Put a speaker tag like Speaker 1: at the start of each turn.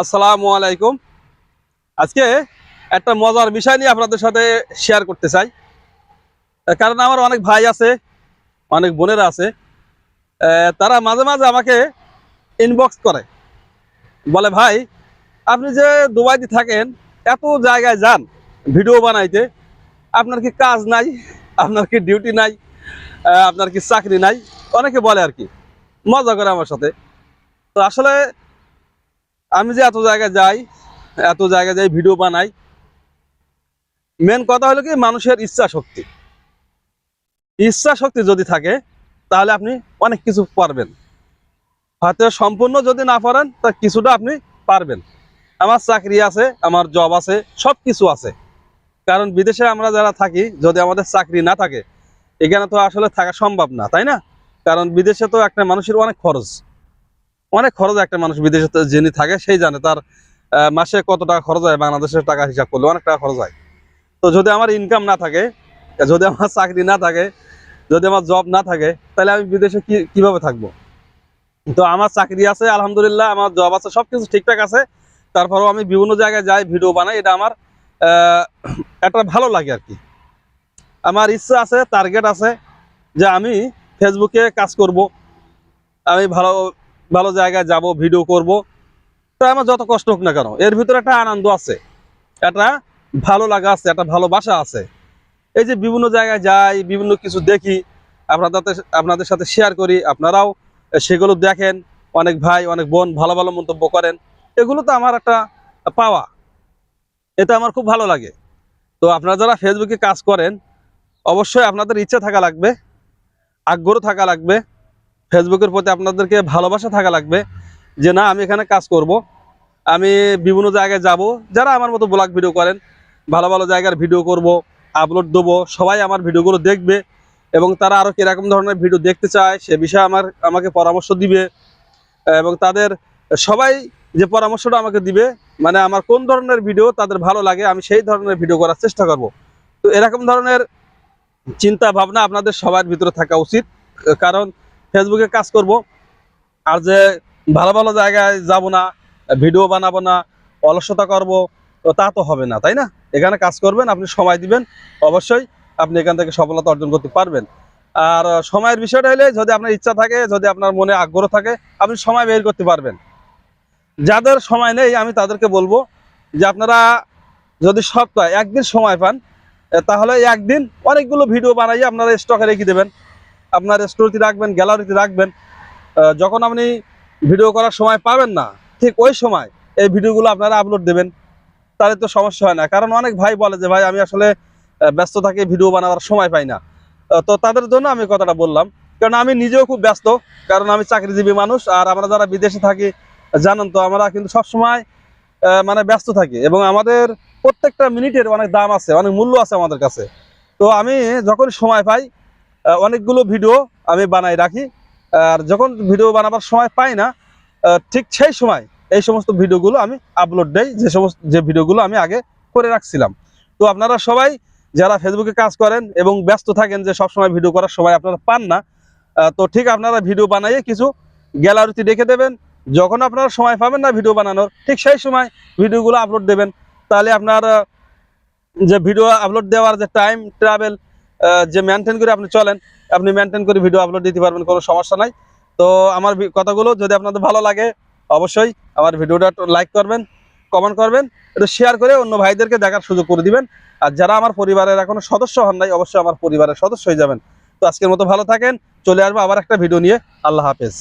Speaker 1: আসসালামু আলাইকুম। আজকে একটা মজার বিষয় নিয়ে আপনাদের সাথে শেয়ার করতে চাই। কারণ আমার অনেক ভাই আছে, অনেক বোনেরা আছে তারা মাঝে মাঝে আমাকে ইনবক্স করে। বলে, ভাই, আপনি যে দুবাইতে থাকেন, এত জায়গায় যান ভিডিও বানাইতে, আপনার কি কাজ নাই? আপনার কি ডিউটি নাই? আপনার কি চাকরি নাই? অনেকে বলে আর কি। মজা করে আমার সাথে। তো আসলে আমি যে এত জায়গায় যাই, এত জায়গায় যাই, ভিডিও বানাই মেন কথা হলো কি, মানুষের ইচ্ছা শক্তি। ইচ্ছা শক্তি যদি থাকে, তাহলে আপনি অনেক কিছু পারবেন। হয়তো সম্পূর্ণ যদি না পারেন, তা কিছুটা আপনি পারবেন। আমার চাকরি আছে, আমার জব আছে সব কিছু আছে। কারণ বিদেশে আমরা যারা থাকি, যদি আমাদের চাকরি না থাকে, এখানে তো আসলে থাকা সম্ভব না, তাই না? কারণ বিদেশে তো একটা মানুষের অনেক খরচ। অনেক খরচ একটা মানুষ বিদেশে যিনি থাকে সেই জানে তার মাসে কত টাকা খরচ হয়, বাংলাদেশের টাকা হিসাব করলে অনেক টাকা খরচ হয়। তো যদি আমার ইনকাম না থাকে, যদি আমার চাকরি না থাকে, যদি আমার জব না থাকে, তাহলে আমি বিদেশে কি, কীভাবে থাকব? তো আমার চাকরি আছে, আলহামদুলিল্লাহ, আমার জব আছে, সবকিছু ঠিকঠাক আছে। তারপরেও আমি বিভিন্ন জায়গায় যাই ভিডিও বানাই, এটা আমার একটা ভালো লাগে আর কি। আমার ইচ্ছা আছে টার্গেট আছে যে আমি ফেসবুকে কাজ করব। আমি ভালো ভালো জায়গায় যাব ভিডিও করব। তো আমার যত কষ্ট হোক না কেন, এর ভিতরে একটা আনন্দ আছে, একটা ভালো লাগা আছে, একটা ভালোবাসা আছে। এই যে বিভিন্ন জায়গায় যাই, বিভিন্ন কিছু দেখি, আপনাদের আপনাদের সাথে শেয়ার করি, আপনারাও সেগুলো দেখেন, অনেক ভাই, অনেক বোন ভালো ভালো মন্তব্য করেন, এগুলো তো আমার একটা পাওয়া। এটা আমার খুব ভালো লাগে। তো আপনারা যারা ফেসবুকে কাজ করেন, অবশ্যই আপনাদের ইচ্ছা থাকা লাগবে, আগ্রহ থাকা লাগবে ফেসবুকের প্রতি আপনাদেরকে ভালোবাসা থাকা লাগবে যে না, আমি এখানে কাজ করব। আমি বিভিন্ন জায়গায় যাব। যারা আমার মতো ব্লগ ভিডিও করেন, ভালো ভালো জায়গার ভিডিও করব, আপলোড দেবো, সবাই আমার ভিডিওগুলো দেখবে এবং তারা আরও কীরকম ধরনের ভিডিও দেখতে চায় সে বিষয়ে আমার, আমাকে পরামর্শ দিবে এবং তাদের সবাই যে পরামর্শটা আমাকে দিবে মানে আমার কোন ধরনের ভিডিও তাদের ভালো লাগে, আমি সেই ধরনের ভিডিও করার চেষ্টা করব। তো এরকম ধরনের চিন্তা ভাবনা আপনাদের সবার ভিতরে থাকা উচিত, কারণ ফেসবুকে কাজ করব। আর যে ভালো ভালো জায়গায় যাব না, ভিডিও বানাবো না, অলসতা করব, তো তা হবে না, তাই না? এখানে কাজ করবেন, আপনি সময় দিবেন, অবশ্যই আপনি এখান থেকে সফলতা অর্জন করতে পারবেন। আর সময়ের বিষয়টা হলে যদি আপনার ইচ্ছা থাকে, যদি আপনার মনে আগ্রহ থাকে, আপনি সময় বের করতে পারবেন। যাদের সময় নেই, আমি তাদেরকে বলব যে আপনারা যদি সপ্তাহে একদিন সময় পান, তাহলে একদিন অনেকগুলো ভিডিও বানাইয়ে আপনারা স্টকে রেখে দেবেন। আপনার স্টোরিতে রাখবেন গ্যালারিতে রাখবেন। যখন আপনি ভিডিও করার সময় পাবেন না, ঠিক ওই সময় এই ভিডিওগুলো আপনারা আপলোড দেবেন। তাহলে তো সমস্যা হয় না। কারণ অনেক ভাই বলে যে, ভাই, আমি আসলে ব্যস্ত থাকি ভিডিও বানাবার সময় পাই না। তো তাদের জন্য আমি কথাটা বললাম। কারণ আমি নিজেও খুব ব্যস্ত, কারণ আমি চাকরিজীবী মানুষ। আর আমরা যারা বিদেশে থাকি, জানেন তো, আমরা কিন্তু সবসময় মানে ব্যস্ত থাকি। এবং আমাদের প্রত্যেকটা মিনিটের অনেক দাম আছে, অনেক মূল্য আছে আমাদের কাছে। তো আমি যখন সময় পাই অনেকগুলো ভিডিও আমি বানাই রাখি। আর যখন ভিডিও বানাবার সময় পাই না ঠিক সেই সময় এই সমস্ত ভিডিওগুলো আমি আপলোড দেই, যে সমস্ত যে ভিডিওগুলো আমি আগে করে রাখছিলাম। তো আপনারা সবাই যারা ফেসবুকে কাজ করেন এবং ব্যস্ত থাকেন যে সবসময় ভিডিও করার সময় আপনারা পান না তো ঠিক আপনারা ভিডিও বানাইয়ে কিছু গ্যালারিতে রেখে দেবেন। যখন আপনারা সময় পাবেন না ভিডিও বানানোর, ঠিক সেই সময় ভিডিওগুলো আপলোড দেবেন। তাহলে আপনার যে ভিডিও আপলোড দেওয়ার যে টাইম ট্রাভেল যে মেনটেন করে আপনি চলেন, আপনি মেনটেন করে ভিডিও আপলোড দিতে পারবেন, কোনো সমস্যা নাই। তো আমার কথাগুলো যদি আপনাদের ভালো লাগে, অবশ্যই আমার ভিডিওটা লাইক করবেন কমেন্ট করবেন, একটু শেয়ার করে অন্য ভাইদেরকে দেখার সুযোগ করে দিবেন। আর যারা আমার পরিবারের এখনও সদস্য হন নাই, অবশ্যই আমার পরিবারের সদস্য হয়ে যাবেন। তো আজকের মতো ভালো থাকেন, চলে আসব আবার একটা ভিডিও নিয়ে। আল্লাহ হাফেজ।